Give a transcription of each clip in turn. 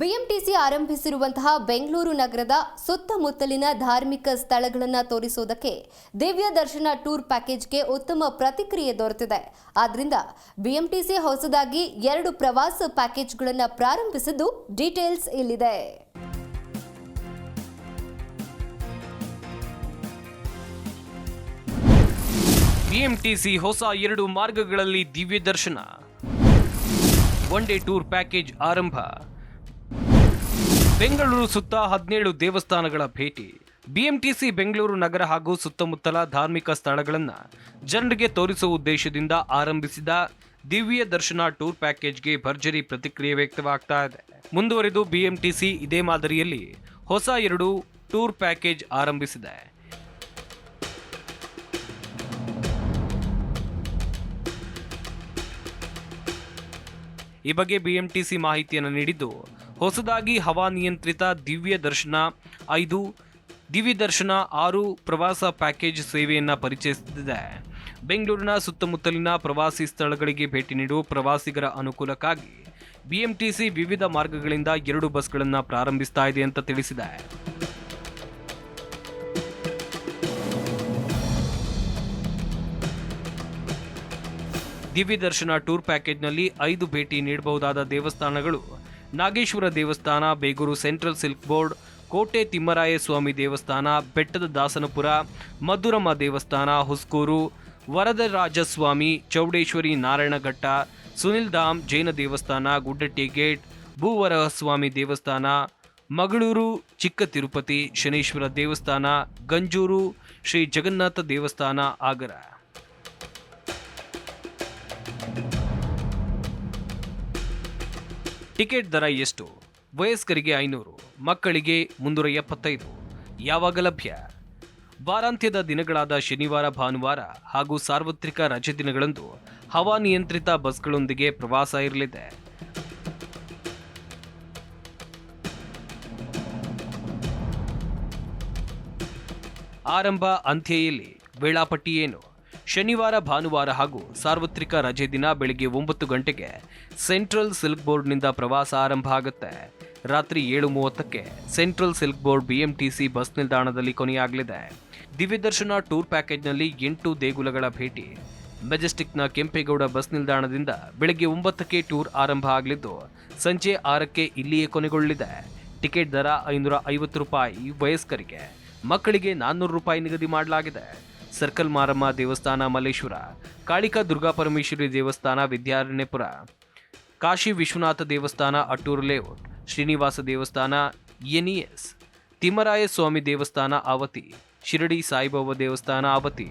BMTC ಆರಂಭಿಸಿರುವಂತಹ Bengaluru ನಗರದ ಸುತ್ತಮುತ್ತಲಿನ ಧಾರ್ಮಿಕ ಸ್ಥಳಗಳನ್ನು ತೋರಿಸುವುದಕ್ಕೆ ದಿವ್ಯ ದರ್ಶನ ಟೂರ್ ಪ್ಯಾಕೇಜ್ಗೆ ಉತ್ತಮ ಪ್ರತಿಕ್ರಿಯೆ ದೊರೆತಿದೆ. ಆದ್ದರಿಂದ ಬಿಎಂಟಿಸಿ ಹೊಸದಾಗಿ ಎರಡು ಪ್ರವಾಸ ಪ್ಯಾಕೇಜ್ಗಳನ್ನು ಪ್ರಾರಂಭಿಸಿದ್ದು ಡೀಟೇಲ್ಸ್ ಇಲ್ಲಿದೆ. ಬಿಎಂಟಿಸಿ ಹೊಸ ಎರಡು ಮಾರ್ಗಗಳಲ್ಲಿ ದಿವ್ಯ ದರ್ಶನ. ಒನ್ ಡೇ ಟೂರ್ ಪ್ಯಾಕೇಜ್ ಆರಂಭ. ಬೆಂಗಳೂರು ಸುತ್ತ ಹದಿನೇಳು ದೇವಸ್ಥಾನಗಳ ಭೇಟಿ. ಬಿಎಂಟಿಸಿ ಬೆಂಗಳೂರು ನಗರ ಹಾಗೂ ಸುತ್ತಮುತ್ತಲ ಧಾರ್ಮಿಕ ಸ್ಥಳಗಳನ್ನು ಜನರಿಗೆ ತೋರಿಸುವ ಉದ್ದೇಶದಿಂದ ಆರಂಭಿಸಿದ ದಿವ್ಯ ದರ್ಶನ ಟೂರ್ ಪ್ಯಾಕೇಜ್ಗೆ ಭರ್ಜರಿ ಪ್ರತಿಕ್ರಿಯೆ ವ್ಯಕ್ತವಾಗ್ತಾ ಇದೆ. ಮುಂದುವರೆದು ಬಿಎಂಟಿಸಿ ಇದೇ ಮಾದರಿಯಲ್ಲಿ ಹೊಸ ಎರಡು ಟೂರ್ ಪ್ಯಾಕೇಜ್ ಆರಂಭಿಸಿದೆ. ಈ ಬಗ್ಗೆ ಬಿಎಂಟಿಸಿ ಮಾಹಿತಿಯನ್ನು ನೀಡಿದ್ದು ಹೊಸದಾಗಿ ಹವಾನಿಯಂತ್ರಿತ ದಿವ್ಯ ದರ್ಶನ ಐದು, ದಿವ್ಯ ದರ್ಶನ ಆರು ಪ್ರವಾಸ ಪ್ಯಾಕೇಜ್ ಸೇವೆಯನ್ನು ಪರಿಚಯಿಸುತ್ತಿದೆ ಬೆಂಗಳೂರಿನ ಸುತ್ತಮುತ್ತಲಿನ ಪ್ರವಾಸಿ ಸ್ಥಳಗಳಿಗೆ ಭೇಟಿ ನೀಡುವ ಪ್ರವಾಸಿಗರ ಅನುಕೂಲಕ್ಕಾಗಿ ಬಿಎಂಟಿಸಿ ವಿವಿಧ ಮಾರ್ಗಗಳಿಂದ ಎರಡು ಬಸ್ಗಳನ್ನು ಪ್ರಾರಂಭಿಸ್ತಾ ಇದೆ ಅಂತ ತಿಳಿಸಿದೆ. ದಿವ್ಯ ದರ್ಶನ ಟೂರ್ ಪ್ಯಾಕೇಜ್ನಲ್ಲಿ ಐದು ಭೇಟಿ ನೀಡಬಹುದಾದ ದೇವಸ್ಥಾನಗಳು ನಾಗೇಶ್ವರ ದೇವಸ್ಥಾನ, ಬೇಗೂರು ಸೆಂಟ್ರಲ್ ಸಿಲ್ಕ್ ಬೋರ್ಡ್, ಕೋಟೆ ತಿಮ್ಮರಾಯ ಸ್ವಾಮಿ ದೇವಸ್ಥಾನ, ಬೆಟ್ಟದ ದಾಸನಪುರ ಮಧುರಮ್ಮ ದೇವಸ್ಥಾನ, ಹುಸ್ಕೂರು ವರದರಾಜಸ್ವಾಮಿ ಚೌಡೇಶ್ವರಿ ನಾರಾಯಣಘಟ್ಟ, ಸುನಿಲ್ ಧಾಮ್, ಜೈನ ದೇವಸ್ಥಾನ, ಗುಡ್ಡಟ್ಟಿ ಗೇಟ್ ಭೂವರಹಸ್ವಾಮಿ ದೇವಸ್ಥಾನ, ಮಗಳೂರು, ಚಿಕ್ಕ ತಿರುಪತಿ, ಶನೇಶ್ವರ ದೇವಸ್ಥಾನ, ಗಂಜೂರು, ಶ್ರೀ ಜಗನ್ನಾಥ ದೇವಸ್ಥಾನ, ಆಗರ. ಟಿಕೆಟ್ ದರ ಎಷ್ಟು? ವಯಸ್ಕರಿಗೆ ಐನೂರು, ಮಕ್ಕಳಿಗೆ ಮುನ್ನೂರ ಎಪ್ಪತ್ತೈದು. ಯಾವಾಗ ಲಭ್ಯ? ವಾರಾಂತ್ಯದ ದಿನಗಳಾದ ಶನಿವಾರ, ಭಾನುವಾರ ಹಾಗೂ ಸಾರ್ವತ್ರಿಕ ರಜೆ ದಿನಗಳಂದು ಹವಾನಿಯಂತ್ರಿತ ಬಸ್ಗಳೊಂದಿಗೆ ಪ್ರವಾಸ ಇರಲಿದೆ. ಆರಂಭ ಅಂತ್ಯೆಯಲ್ಲಿ ವೇಳಾಪಟ್ಟಿ ಏನು? ಶನಿವಾರ, ಭಾನುವಾರ ಹಾಗೂ ಸಾರ್ವತ್ರಿಕ ರಜೆ ದಿನ ಬೆಳಿಗ್ಗೆ ಒಂಬತ್ತು ಗಂಟೆಗೆ ಸೆಂಟ್ರಲ್ ಸಿಲ್ಕ್ ಬೋರ್ಡ್ನಿಂದ ಪ್ರವಾಸ ಆರಂಭ ಆಗುತ್ತೆ. ರಾತ್ರಿ ಏಳು ಮೂವತ್ತಕ್ಕೆ central silk board BMTC bus ನಿಲ್ದಾಣದಲ್ಲಿ ಕೊನೆಯಾಗಲಿದೆ. ದಿವ್ಯದರ್ಶನ ಟೂರ್ ಪ್ಯಾಕೇಜ್ನಲ್ಲಿ ಎಂಟು ದೇಗುಲಗಳ ಭೇಟಿ. ಮೆಜೆಸ್ಟಿಕ್ನ ಕೆಂಪೇಗೌಡ ಬಸ್ ನಿಲ್ದಾಣದಿಂದ ಬೆಳಗ್ಗೆ ಒಂಬತ್ತಕ್ಕೆ ಟೂರ್ ಆರಂಭ ಆಗಲಿದ್ದು, ಸಂಜೆ ಆರಕ್ಕೆ ಇಲ್ಲಿಯೇ ಕೊನೆಗೊಳ್ಳಲಿದೆ. ಟಿಕೆಟ್ ದರ ಐನೂರ ಐವತ್ತು ರೂಪಾಯಿ ವಯಸ್ಕರಿಗೆ. ಮಕ್ಕಳಿಗೆ ನಾನ್ನೂರು ರೂಪಾಯಿ ನಿಗದಿ ಮಾಡಲಾಗಿದೆ. ಸರ್ಕಲ್ ಮಾರಮ್ಮ ದೇವಸ್ಥಾನ ಮಲ್ಲೇಶ್ವರ, ಕಾಳಿಕಾ ದುರ್ಗಾ ಪರಮೇಶ್ವರಿ ದೇವಸ್ಥಾನ ವಿದ್ಯಾರಣ್ಯಪುರ, ಕಾಶಿ ವಿಶ್ವನಾಥ ದೇವಸ್ಥಾನ ಅಟ್ಟೂರು ಲೇಔಟ್, ಶ್ರೀನಿವಾಸ ದೇವಸ್ಥಾನ ಎನ್ಇಎಸ್ ತಿಮ್ಮರಾಯ ಸ್ವಾಮಿ ದೇವಸ್ಥಾನ ಆವತಿ, ಶಿರಡಿ ಸಾಯಿಬಾಬಾ ದೇವಸ್ಥಾನ ಆವತಿ,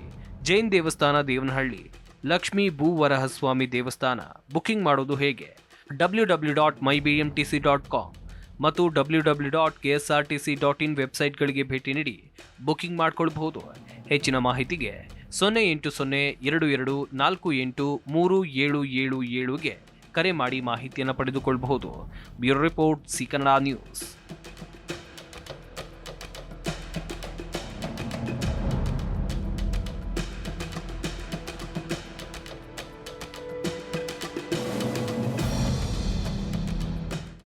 ಜೈನ್ ದೇವಸ್ಥಾನ ದೇವನಹಳ್ಳಿ, ಲಕ್ಷ್ಮೀ ಭೂವರಹಸ್ವಾಮಿ ದೇವಸ್ಥಾನ. ಬುಕಿಂಗ್ ಮಾಡೋದು ಹೇಗೆ? W W dot my B M T C dot com ಮತ್ತು W W dot K S R T C dot in ವೆಬ್ಸೈಟ್ಗಳಿಗೆ ಭೇಟಿ ನೀಡಿ ಬುಕ್ಕಿಂಗ್ ಮಾಡಿಕೊಳ್ಬಹುದು. ಹೆಚ್ಚಿನ ಮಾಹಿತಿಗೆ ಸೊನ್ನೆ ಎಂಟು ಸೊನ್ನೆ ಎರಡು ಎರಡು ನಾಲ್ಕು ಎಂಟು ಮೂರು ಏಳು ಏಳು ಏಳುಗೆ ಕರೆ ಮಾಡಿ ಮಾಹಿತಿಯನ್ನು ಪಡೆದುಕೊಳ್ಳಬಹುದು bureau report C Kannada news.